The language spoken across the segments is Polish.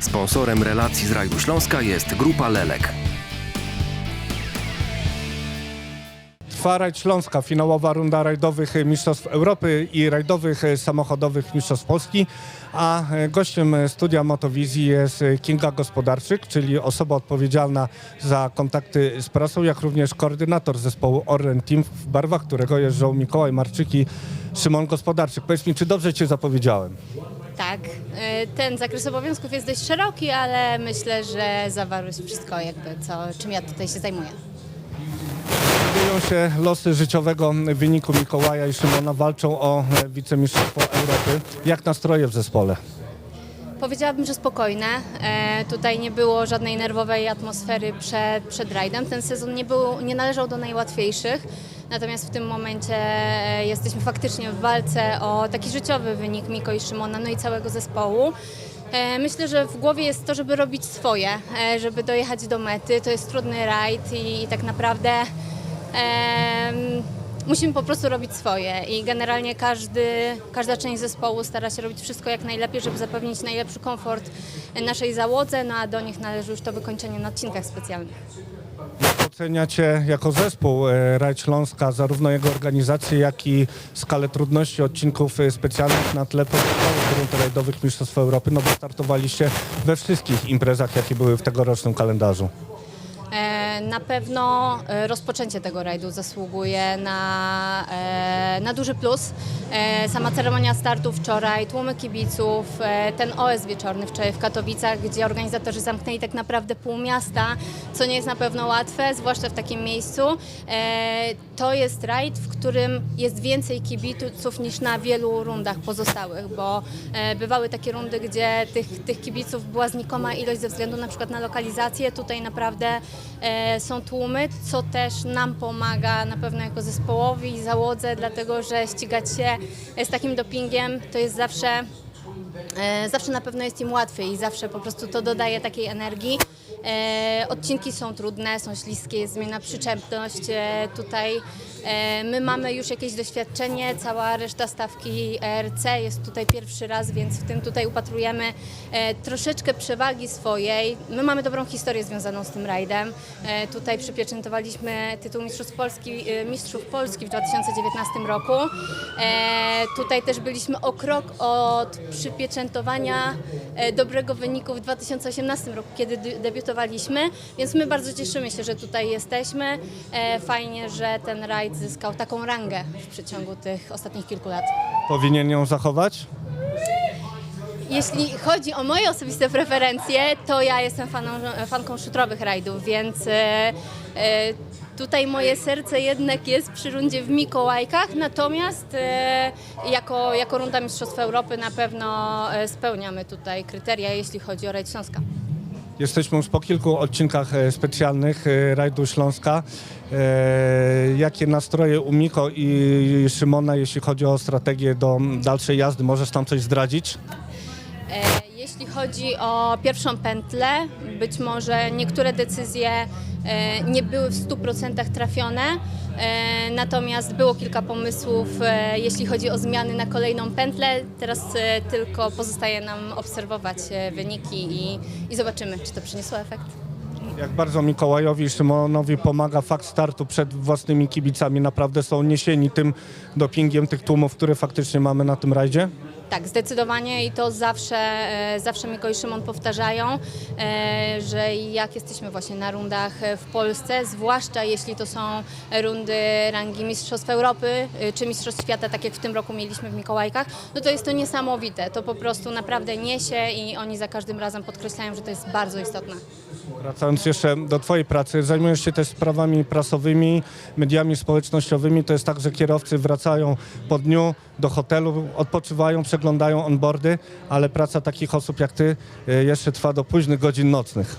Sponsorem relacji z rajdu Śląska jest Grupa Lelek. Trwa rajd Śląska, finałowa runda rajdowych Mistrzostw Europy i rajdowych samochodowych Mistrzostw Polski, a gościem studia Motowizji jest Kinga Gospodarczyk, czyli osoba odpowiedzialna za kontakty z prasą, jak również koordynator zespołu Orlen Team, w barwach którego jeżdżą Mikołaj Marczyk i Szymon Gospodarczyk. Powiedz mi, czy dobrze Cię zapowiedziałem? Tak, y, ten zakres obowiązków jest dość szeroki, ale myślę, że zawarłeś wszystko jakby, co, czym ja tutaj się zajmuję. Dzieją się losy życiowego wyniku Mikołaja i Szymona, walczą o wicemistrzostwo Europy. Jak nastroje w zespole? Powiedziałabym, że spokojne. E, tutaj nie było żadnej nerwowej atmosfery przed, przed rajdem. Ten sezon nie, był, nie należał do najłatwiejszych. Natomiast w tym momencie e, jesteśmy faktycznie w walce o taki życiowy wynik Miko i Szymona, no i całego zespołu. E, Myślę, że w głowie jest to, żeby robić swoje, e, żeby dojechać do mety. To jest trudny rajd i, tak naprawdę musimy po prostu robić swoje i generalnie każdy, każda część zespołu stara się robić wszystko jak najlepiej, żeby zapewnić najlepszy komfort naszej załodze, no a do nich należy już to wykończenie na odcinkach specjalnych. Oceniacie jako zespół e, Rajd Śląska zarówno jego organizację, jak i skalę trudności odcinków e, specjalnych na tle pozostałych rajdowych Mistrzostw Europy, no bo startowaliście we wszystkich imprezach, jakie były w tegorocznym kalendarzu. E, Na pewno rozpoczęcie tego rajdu zasługuje na, na duży plus. E, Sama ceremonia startu wczoraj, tłumy kibiców, e, ten OS wieczorny wczoraj w Katowicach, gdzie organizatorzy zamknęli tak naprawdę pół miasta, co nie jest na pewno łatwe, zwłaszcza w takim miejscu. E, To jest rajd, w którym jest więcej kibiców niż na wielu rundach pozostałych, bo bywały takie rundy, gdzie tych, tych kibiców była znikoma ilość ze względu na przykład na lokalizację. Tutaj naprawdę są tłumy, co też nam pomaga na pewno jako zespołowi i załodze, dlatego że ścigać się z takim dopingiem to jest zawsze E, Zawsze na pewno jest im łatwiej i zawsze po prostu to dodaje takiej energii. E, odcinki są trudne, są śliskie, jest zmiana przyczepność. E, tutaj e, my mamy już jakieś doświadczenie, cała reszta stawki ERC jest tutaj pierwszy raz, więc w tym tutaj upatrujemy troszeczkę przewagi swojej. My mamy dobrą historię związaną z tym rajdem. Tutaj przypieczętowaliśmy tytuł Mistrzów Polski, Mistrzów Polski w 2019 roku. Tutaj też byliśmy o krok od przypieczętowania dobrego wyniku w 2018 roku, kiedy de- więc my bardzo cieszymy się, że tutaj jesteśmy. E, Fajnie, że ten rajd zyskał taką rangę w przeciągu tych ostatnich kilku lat. Powinien ją zachować? Jeśli chodzi o moje osobiste preferencje, to ja jestem faną, fanką szutrowych rajdów, więc e, e, tutaj moje serce jednak jest przy rundzie w Mikołajkach, natomiast jako, jako runda Mistrzostw Europy na pewno spełniamy tutaj kryteria, jeśli chodzi o rajd Śląska. Jesteśmy już po kilku odcinkach e, specjalnych e, Rajdu Śląska. E, Jakie nastroje u Miko i Szymona, jeśli chodzi o strategię do dalszej jazdy? Możesz tam coś zdradzić? Jeśli chodzi o pierwszą pętlę, być może niektóre decyzje nie były w 100% trafione, e, natomiast było kilka pomysłów, e, jeśli chodzi o zmiany na kolejną pętlę. Teraz e, tylko pozostaje nam obserwować e, wyniki i, i zobaczymy, czy to przyniosło efekt. Jak bardzo Mikołajowi i Szymonowi pomaga fakt startu przed własnymi kibicami. Naprawdę są niesieni tym dopingiem tych tłumów, które faktycznie mamy na tym rajdzie? Tak, zdecydowanie i to zawsze, e, zawsze Miko i Szymon powtarzają, e, że jak jesteśmy właśnie na rundach w Polsce, zwłaszcza jeśli to są rundy rangi Mistrzostw Europy e, czy Mistrzostw Świata, tak jak w tym roku mieliśmy w Mikołajkach, no to jest to niesamowite. To po prostu naprawdę niesie i oni za każdym razem podkreślają, że to jest bardzo istotne. Wracając jeszcze do Twojej pracy, zajmujesz się też sprawami prasowymi, mediami społecznościowymi. To jest tak, że kierowcy wracają po dniu do hotelu, odpoczywają, przeglądają onboardy, ale praca takich osób jak Ty e, jeszcze trwa do późnych godzin nocnych.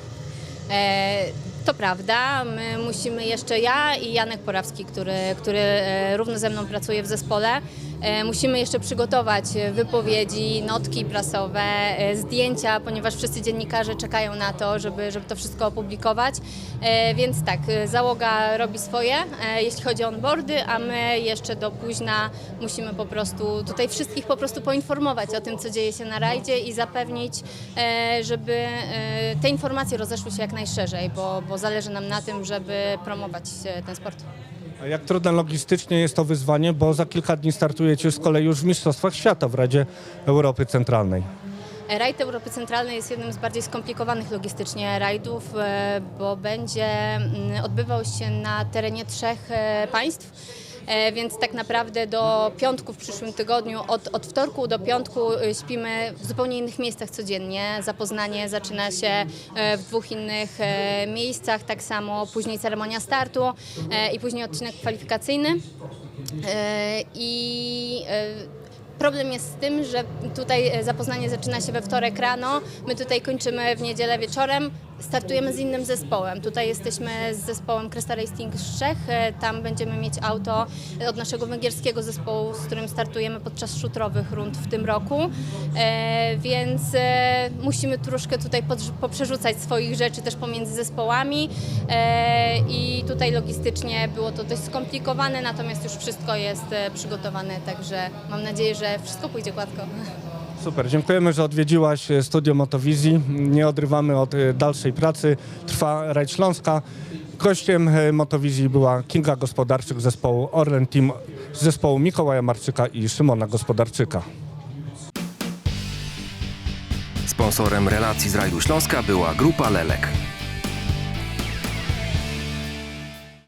E, To prawda, my musimy jeszcze ja i Janek Porawski, który, który e, równo ze mną pracuje w zespole, E, Musimy jeszcze przygotować wypowiedzi, notki prasowe, e, zdjęcia, ponieważ wszyscy dziennikarze czekają na to, żeby, żeby to wszystko opublikować. Więc tak, załoga robi swoje, jeśli chodzi o onboardy, a my jeszcze do późna musimy po prostu tutaj wszystkich po prostu poinformować o tym, co dzieje się na rajdzie i zapewnić, żeby te informacje rozeszły się jak najszerzej, bo, bo zależy nam na tym, żeby promować e, ten sport. A jak trudne logistycznie jest to wyzwanie, bo za kilka dni startujecie z kolei już w Mistrzostwach Świata w Radzie Europy Centralnej. Rajd Europy Centralnej jest jednym z bardziej skomplikowanych logistycznie rajdów, e, bo będzie mm, odbywał się na terenie trzech e, państw. E, Więc tak naprawdę do piątku w przyszłym tygodniu, od, od wtorku do piątku e, śpimy w zupełnie innych miejscach codziennie. Zapoznanie zaczyna się e, w dwóch innych e, miejscach, tak samo później ceremonia startu i później odcinek kwalifikacyjny. I Problem jest z tym, że tutaj zapoznanie zaczyna się we wtorek rano, my tutaj kończymy w niedzielę wieczorem, startujemy z innym zespołem. Tutaj jesteśmy z zespołem Cresta Racing z Czech, e, tam będziemy mieć auto od naszego węgierskiego zespołu, z którym startujemy podczas szutrowych rund w tym roku, e, więc e, musimy troszkę tutaj poprzerzucać swoich rzeczy też pomiędzy zespołami i tutaj logistycznie było to dość skomplikowane, natomiast już wszystko jest przygotowane, także mam nadzieję, że wszystko pójdzie gładko. Super, dziękujemy, że odwiedziłaś e, studio Motowizji. Nie odrywamy od e, dalszej pracy. Trwa Rajd Śląska. Gościem e, Motowizji była Kinga Gospodarczyk zespołu Orlen Team z zespołu Mikołaja Marczyka i Szymona Gospodarczyka. Sponsorem relacji z rajdu Śląska była Grupa Lelek.